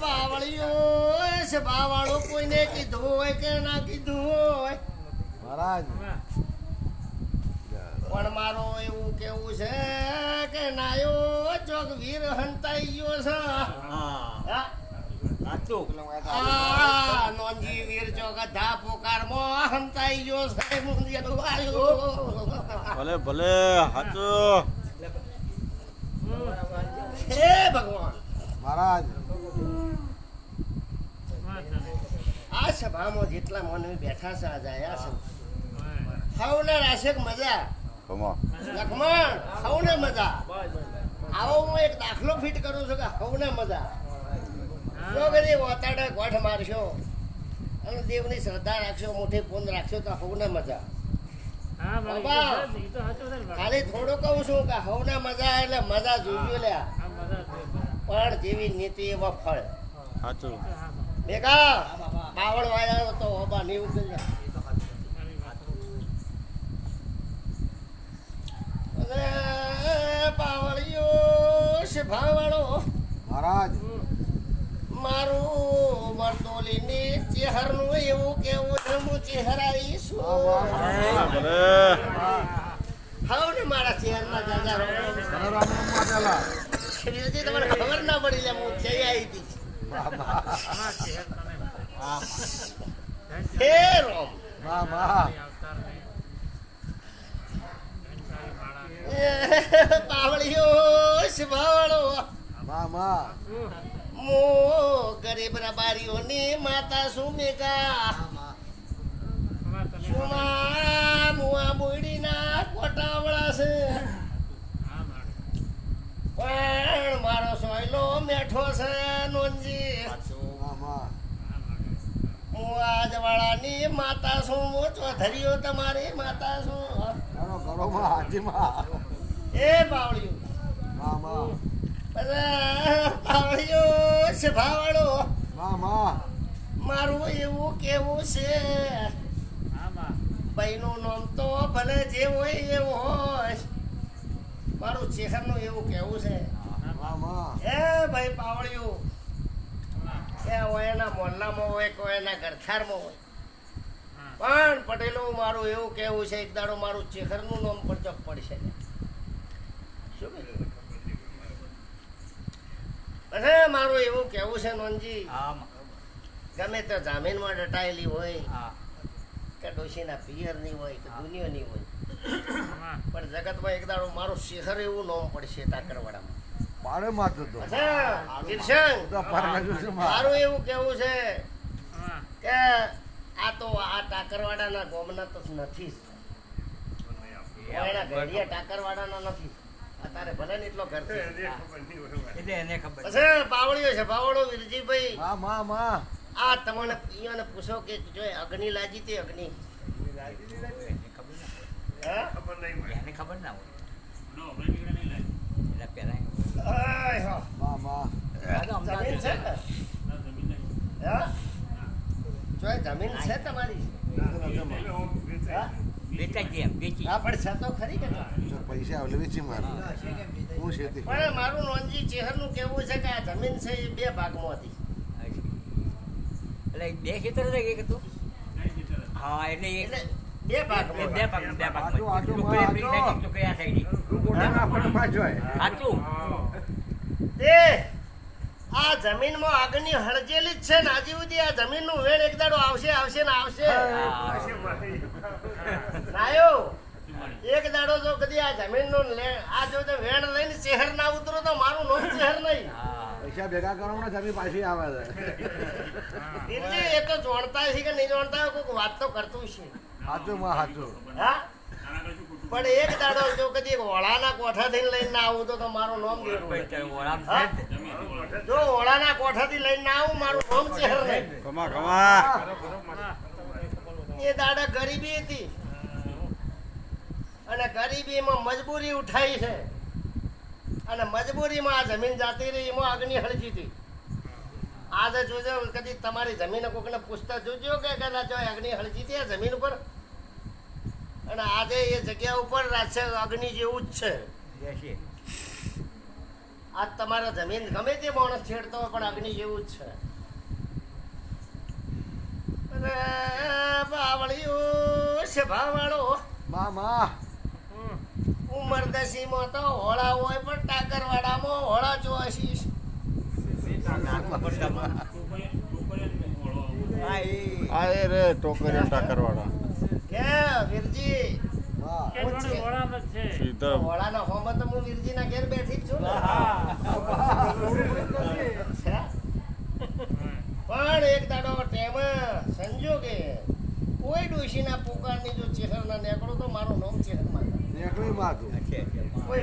બાવળીઓ કોઈને કીધું હોય કે ના કીધું હોય. મહારાજ. પણ મારો એવું કેવું છે કે નાયો ચોક વીર હંતાઈ ગયો છે. નોંધી વીર ચોક ધા પોકારમાં હંતાઈ ગયો છે મુંડિયાનું આયો. ભલે ભલે હાચો હે ભગવાન. મહારાજ. આ સભામાં જેટલા મન બેઠા છે આજે આયા છે. સૌને રાશેક મજા. કમો. લખમણ સૌને મજા. આવો હું એક દાખલો ફિટ કરું છું કે સૌને મજા. જો કદી વાતાડે ગોઠ મારશો અને દેવની શ્રદ્ધા રાખશો મોટી પૂન રાખશો તો સૌને મજા. ખાલી થોડું કહું છું કે હવના મજા એટલે મજા જોઈજો લ્યા. પણ જેવી નીતિ એવા ફળ. સાચું. ભેગા બાવળ વાળા તો ઓબા નહીં બાવળીઓ શભાવાળો મહારાજ. મારું મરદોલીની ચેહરનું એવું કેવું છે હું ચેહરાઈશું ભલે હાવ મારા ચેહરના દાદા ગરીબ રબારીઓની માતા મેઘા સુમા મુઆ મુડીના કોટાવળા છે પણ મારો સોયલો મેઠો છે નોંજી વાહ વાહ હું આજવાળાની માતા શું? ચોધરીઓ તમારી માતા શું? કરો કરો માં હાજીમાં. એ બાવળીઓ. મામા છે વાહ વાહ. મારું એવું કેવું છે? ભાઈનું નામ તો ભલે જે હોય એવું હોય. મારું ચેહરનું એવું કેવું છે? એ ભાઈ પાવળિયું એના મોલ્લામાં હોય કોઈ એના ગરથારમાં હોય. પણ પટેલો મારું એવું કેવું છે એક દાડો મારું ચેખરનું નામ પણ પડચક પડશે. શું અરે મારું એવું કેવું છે નોનજી. ગમે તો જામીનમાં ડટાયેલી હોય કે ડોશીના પિયરની હોય કે દુનિયાની હોય. પણ જગતમાં એક દાડો મારું શેખર એવું નામ પડશે તાકરવાડામાં પાડે માં તો તો અચ્છા કિરશન તો પાડે છું માં મારું એવું કેવું છે કે આ તો આ ટાકરવાડાના ગોમના તો નથી. એના ઘડિયા ટાકરવાડાના નથી અત્યારે ભલે ને એટલો ઘર છે પછી બાવળીઓ છે બાવળો વિરજીભાઈ આ તમને ઈયોને પૂછો કે જો અગ્નિ લાજી તે અગ્નિ હા? હા. છે ને? હા? છે છે પૈસા હું શેતી પણ મારું ચેહરનું કેવું છે કે આ જમીન છે એ બે ભાગમાં હતી. એટલે બે ખેતર છે કે તું હા એટલે એ બે ભાગમાં બે ભાગ. બે ભાગ આટલું, તે આ જમીનમાં આગની હળજેલી જ છે ને આજે સુધી આ જમીનનું વેણ એક દાડો આવશે આવશે ને આવશે. નાયો એક દાડો જો કદી આ જમીનનું લે- આ જો તે વેણ લઈને શહેર ના ઉતરો તો મારું નામ શહેર નહીં. પૈસા ભેગા કરવાના જમીન પાછી આવે છે. એ તો જોણતા છે કે નહીં જોણતા હોય કોઈક વાત તો કરતું છે સાચું માં સાચું હા? પણ એક દાડો જો કદી ઓળાના કોઠાથી લઈને ના આવું તો મારો મારું નામ જ. ઓળાના કોઠાથી લઈને ના આવું મારું નામ છે નહીં કમા કમા એ દાડા ગરીબી હતી. અને ગરીબીમાં મજબૂરી ઉઠાઈ છે. અને મજબૂરીમાં આ જમીન જાતી રહી એમાં અગ્નિ હળજી હતી. આજે જોજો કદી તમારી જમીન કોકને પૂછતા જોજો કે કદાચ જો અગ્નિ હળજી હતી આ જમીન ઉપર? અને આજે એ જગ્યા ઉપર રાજ્ય અગ્નિ જેવું જ છે. આજ આ તમારા જમીન ગમે તે માણસ છેડતો હોય પણ અગ્નિ જેવું જ છે. બાવળિયો છે ભાવાળો માં માં ઉમર દસીમાં તો હોળા હોય પણ ટાકરવાડામાં હોળા ચોસીસ. હા, એ. આ એ રે ટોકરીઓ ટાકરવાળા કે વીરજી? તો હું વીરજીના ઘેર બેઠી જ છું પણ એક દાડો ટેમ સંજોગે કોઈ ડોશીના પોકારની જો ચેહરના નીકળો તો મારું નામ છે. કોઈ.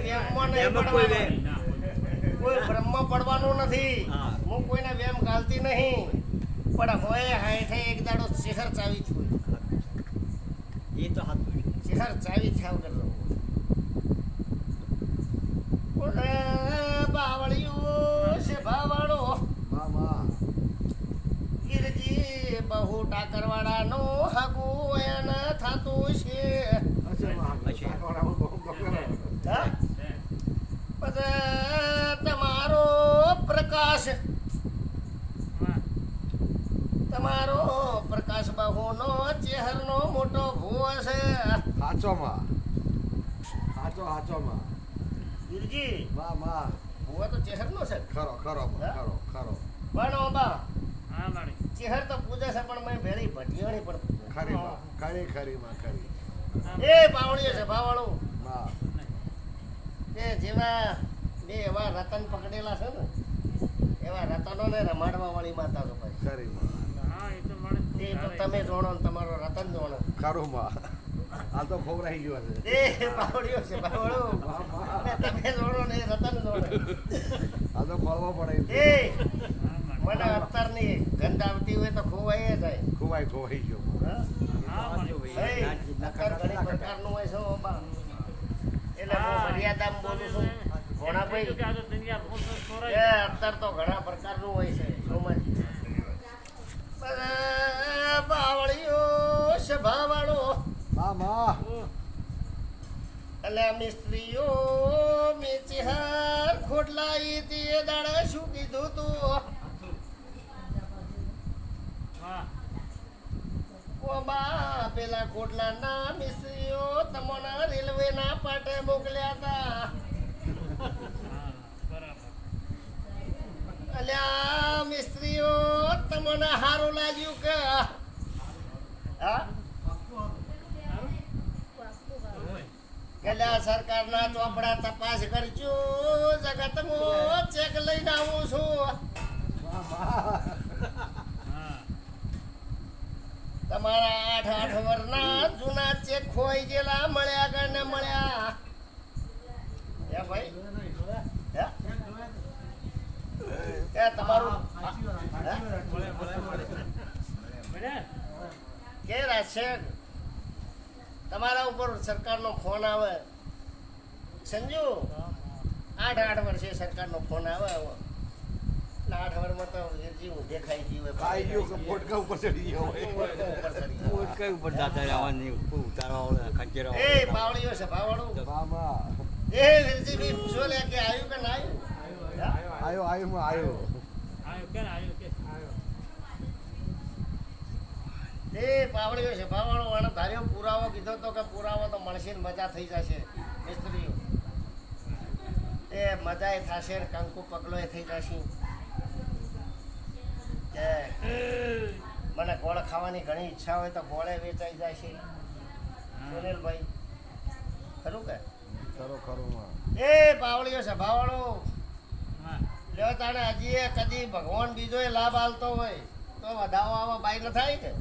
બ્રહ્મ પડવાનું નથી. હું. કોઈને વેમ ગાલતી નહીં. પણ હોય હાઈઠે એક દાડો ચેહર ચાવી છું. એ તો છે. ચેહર ચાવી થયા વગર રહું. બાવળિયો છે ભાવાળો માં માં ગીરજી બહુ ટાકરવાળાનો હગુ એન થાતું છે? તમારો પ્રકાશ તમારો પ્રકાશ બાહુનો ચેહરનો મોટો ભૂવો છે હાચો તો ચેહરનો છે. ખરો ખરો ખરો ખરો પણ ઓબા ચેહર તો પૂજે છે પણ મેં ભેળી ભટિયાણી પણ ખરી માં ખરી ખરી માં ખરી. એ છે જેવા બે એવા રતન પકડેલા છે ને એવા રતનોને રમાડવા વાળી માતા તો ભાઈ. ખરી માં. તે તો તમે જોણો ને તમારો રતન જોણો. ખરું માં. આ તો ખોવરાઈ ગયો છે. એ પાવડીઓ છે પાવડો. ને તમે જોડો ને રતન જોડો આ તો ખોલવો પડે એ મને અત્યારની ગંધ આવતી હોય તો ખોવાઈ જાય. ખોવાઈ ખોવાઈ ગયો. ના- ઘણી પ્રકારનું હોય છે એટલે હું મર્યાદામાં બોલું છું. તો ઘણા પ્રકારનું હોય છે સમજ બધા બાવળીઓ સભાવાળો માં માં એટલે મિસ્ત્રીઓ મેચિહાર ખોટલાઈ તે દાડે શું કીધું તું? કોબા પેલા ખોટલાના મિસ્ત્રીઓ તમને રેલવેના પાટે મોકલ્યા હતા અલ્યા મિસ્ત્રીઓ તમને સારું લાગ્યું કે? હા? પેલા સરકારના ચોપડા તપાસ કરજો જગતમાં ચેક લઈને આવું છું તમારા આઠ આઠ વર્ષના જૂના ચેક ખોઈ ગયેલા મળ્યા કે ન મળ્યા હે ભાઈ એ તમારું કે રાશેક તમારા ઉપર સરકારનો ફોન આવે. સંજુ આઠ આઠ વર્ષે સરકારનો ફોન આવે આઠ વર્ષમાં તો વીરજી દેખાઈ ગયું હોય. ખાઈ ગયો પોટકા ઉપર ચડી ગયો હોય. પોટકા ઉપર ઉતારવા ખંચેરા એ. છે માં એ વીરજી પૂછો લે કે આવ્યું કે ના આવ્યું આયો આયો માં આયો? એ પાવડીઓ છે ભાવાળો અને ધાર્યો પુરાવો કીધો તો કે પુરાવો તો મળશે ને મજા થઈ જશે. મિસ્ત્રીઓ એ મજા થશે ને કંકુ પગલો થઈ જશે. કે મને ગોળ ખાવાની ઘણી ઈચ્છા હોય તો ગોળે વેચાઈ જશે. સુનિલભાઈ ખરું કે? ખરો ખરું એ પાવળીઓ છે ભાવાળો લ્યો તાણે હજી એ કદી ભગવાન બીજો એ લાભ આલતો હોય તો વધાવો આવા બાઈ ન થાય કે?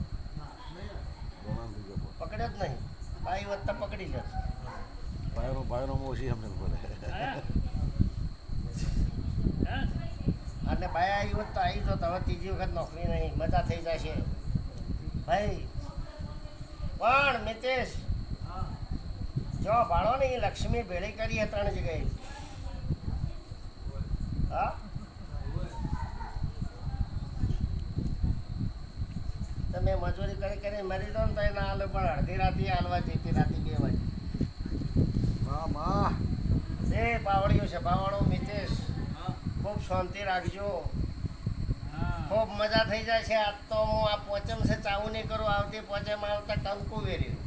પકડે જ નહીં. બાઈ વધતા પકડી લે. ભાઈનો ભાઈનો ઓછી સમજણ પડે અને ભાઈ આવી હોત તો આવી તો હવે ત્રીજી વખત નોકરી નહીં. મજા થઈ જશે. ભાઈ પણ મિતેશ જો ભાડો નહીં લક્ષ્મી ભેળી કરી ત્રણ જગ્યાએ. હા? તમે મજૂરી કરી કરી મરી દો ને તો એના હાલ પણ અડધી રાતે હાલવા જતી રાતે બે વાગે માં માં એ પાવડિયો છે પાવડો મિતેશ. ખૂબ શાંતિ રાખજો. ખૂબ મજા થઈ જાય છે. આજ તો હું આ પોચમ છે ચાવું નહીં કરું આવતી પોચમ આવતા કંકુ વેર્યું.